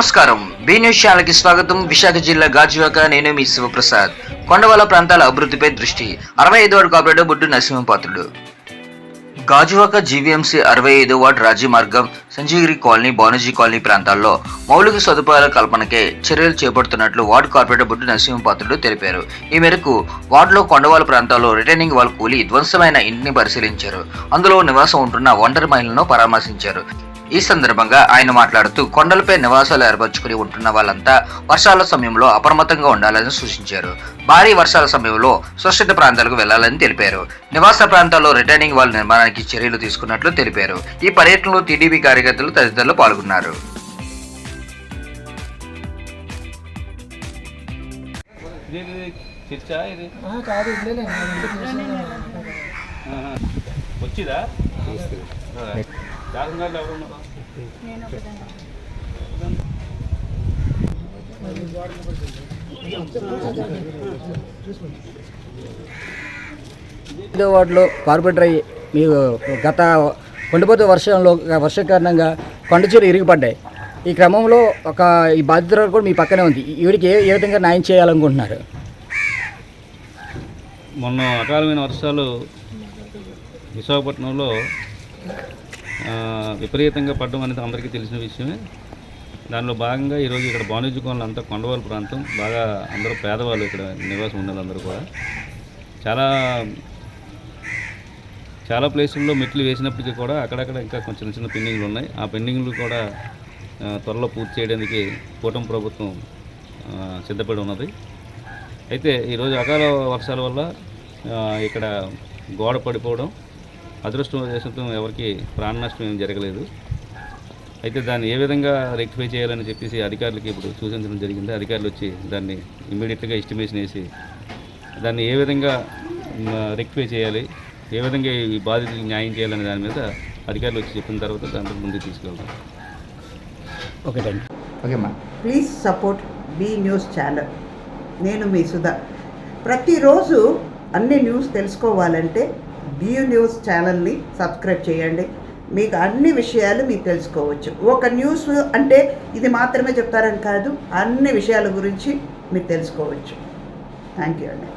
నమస్కారం. B news ఛానల్కి స్వాగతం. విశాఖ జిల్లా గాజువాక. నేను మీ శివప్రసాద్. కొండవాల ప్రాంతాల అభివృద్ధిపై దృష్టి. అరవై ఐదు ward corporator Buddu Narasimhapatrudu. Gajuwaka GVMC అరవై ఐదు వార్డు రాజీ మార్గం సంజీగిరి కాలనీ బానుజీ కాలనీ ప్రాంతాల్లో మౌలిక సదుపాయాల కల్పనకే చర్యలు చేపడుతున్నట్లు వార్డు కార్పొరేటర్ బుడ్డు నరసింహపాత్రుడు తెలిపారు. ఈ మేరకు వార్డులో కొండవాల ప్రాంతాల్లో రిటర్నింగ్ వాల్ కూలి ధ్వంసమైన ఇంటిని పరిశీలించారు. అందులో నివాసం ఉంటున్న ఒంటరి మహిళలను పరామర్శించారు. ఈ సందర్భంగా ఆయన మాట్లాడుతూ కొండలపై నివాసాలు ఏర్పరచుకుని ఉంటున్న వాళ్ళంతా వర్షాల సమయంలో అప్రమత్తంగా ఉండాలని సూచించారు. భారీ వర్షాల సమయంలో సురక్షిత ప్రాంతాలకు వెళ్ళాలని తెలిపారు. నివాస ప్రాంతాల్లో రిటర్నింగ్ వాల్ నిర్మాణానికి చర్యలు తీసుకున్నట్లు తెలిపారు. ఈ పర్యటనలో టీడీపీ కార్యకర్తలు తదితరులు పాల్గొన్నారు. కాదు వచ్చిదా? ఐదో వార్డులో కార్పొరేటర్ అయ్యి మీకు గత కొండపోత వర్షంలో వర్షం కారణంగా కొండ చెరువు ఇరిగిపడ్డాయి. ఈ క్రమంలో ఒక ఈ బాధితురాలు కూడా మీ పక్కనే ఉంది. ఈవిడికి ఏ ఏ విధంగా న్యాయం చేయాలనుకుంటున్నారు? మొన్న అకాలమైన వర్షాలు విశాఖపట్నంలో విపరీతంగా పడడం అనేది అందరికీ తెలిసిన విషయమే. దానిలో భాగంగా ఈరోజు ఇక్కడ బాణిజ్యకోనలు అంతా కొండవాళ్ళ ప్రాంతం. బాగా అందరూ పేదవాళ్ళు ఇక్కడ నివాసం ఉన్న అందరూ కూడా. చాలా చాలా ప్లేసుల్లో మెట్లు వేసినప్పటికీ కూడా అక్కడక్కడ ఇంకా కొంచెం చిన్న చిన్న పెండింగ్లు ఉన్నాయి. ఆ పెండింగ్లు కూడా త్వరలో పూర్తి చేయడానికి కూటమి ప్రభుత్వం సిద్ధపడి ఉన్నది. అయితే ఈరోజు అకాల వర్షాల వల్ల ఇక్కడ గోడ పడిపోవడం అదృష్టవశాత్తు ఎవరికి ప్రాణ నష్టం ఏం జరగలేదు. అయితే దాన్ని ఏ విధంగా రెక్టిఫై చేయాలని చెప్పేసి అధికారులకి ఇప్పుడు సూచించడం జరిగింది. అధికారులు వచ్చి దాన్ని ఇమ్మీడియట్గా ఎస్టిమేషన్ వేసి దాన్ని ఏ విధంగా రెక్టిఫై చేయాలి ఏ విధంగా ఈ బాధితులకు న్యాయం చేయాలనే దాని మీద అధికారులు వచ్చి చెప్పిన తర్వాత దాంట్లో ముందుకు తీసుకెళ్తాం okay thank ఓకేమ్మా please support B news channel. నేను మీ సుధా. ప్రతిరోజు అన్ని న్యూస్ తెలుసుకోవాలంటే బియూ న్యూస్ ఛానల్ని సబ్స్క్రైబ్ చేయండి. మీకు అన్ని విషయాలు మీకు తెలుసుకోవచ్చు. ఒక న్యూస్ అంటే ఇది మాత్రమే చెప్తారని కాదు అన్ని విషయాల గురించి మీరు తెలుసుకోవచ్చు. థ్యాంక్ యూ అండి.